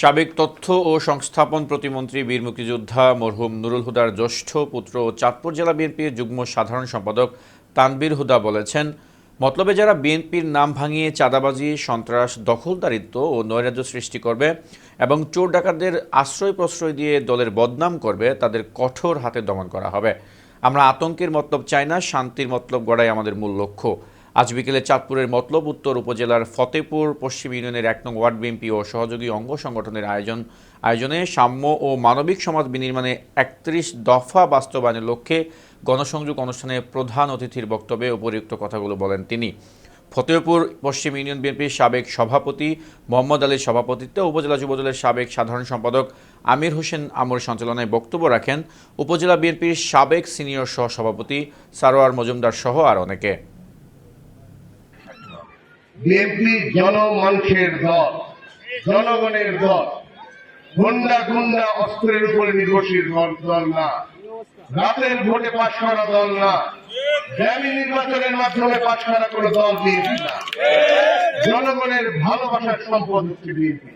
সাবেক তথ্য ও সংস্থাপন প্রতিমন্ত্রী বীর মুক্তিযোদ্ধা মরহুম নুরুল হুদার জ্যেষ্ঠ পুত্র চাঁদপুর জেলা বিএনপির যুগ্ম সাধারণ সম্পাদক তানবীর হুদা বলেছেন, মতলবে যারা বিএনপির নাম ভাঙিয়ে চাঁদাবাজি, সন্ত্রাস, দখলদারিত্ব ও নৈরাজ্য সৃষ্টি করবে এবং চোর ডাকাতদের আশ্রয় প্রশ্রয় দিয়ে দলের বদনাম করবে, তাদের কঠোর হাতে দমন করা হবে। আমরা আতঙ্কের মতলব চাই না, শান্তির মতলব গড়াই আমাদের মূল লক্ষ্য। আজ বিকেলে চাঁদপুরের মতলব উত্তর উপজেলার ফতেপুর, পশ্চিম ইউনিয়নের এক নং ওয়ার্ড বিএনপি ও সহযোগী অঙ্গ সংগঠনের আয়োজন, আয়োজনে সাম্য ও মানবিক সমাজ বিনির্মাণে একত্রিশ দফা বাস্তবায়নের লক্ষ্যে গণসংযোগ অনুষ্ঠানে প্রধান অতিথির বক্তব্যে উপরিউক্ত কথাগুলো বলেন তিনি। ফতেহপুর পশ্চিম ইউনিয়ন বিএনপির সাবেক সভাপতি মোহাম্মদ আলীর সভাপতিত্বে উপজেলা যুবদলের সাবেক সাধারণ সম্পাদক আমির হোসেন আমর সঞ্চালনায় বক্তব্য রাখেন উপজেলা বিএনপির সাবেক সিনিয়র সহ সভাপতি সারোয়ার মজুমদার সহ আর অনেকে। বিএনপি জনমানুষের দল, জনগণের দল, গুন্ডা গুন্ডা অস্ত্রের উপরে নির্ভরশীল দল না। রাতের ভোটে পাশ করা দল না। দামি নির্বাচনের মাধ্যমে পাশ করা কোনো দল বিএনপি না। জনগণের ভালোবাসার সম্পদ হচ্ছে বিএনপি।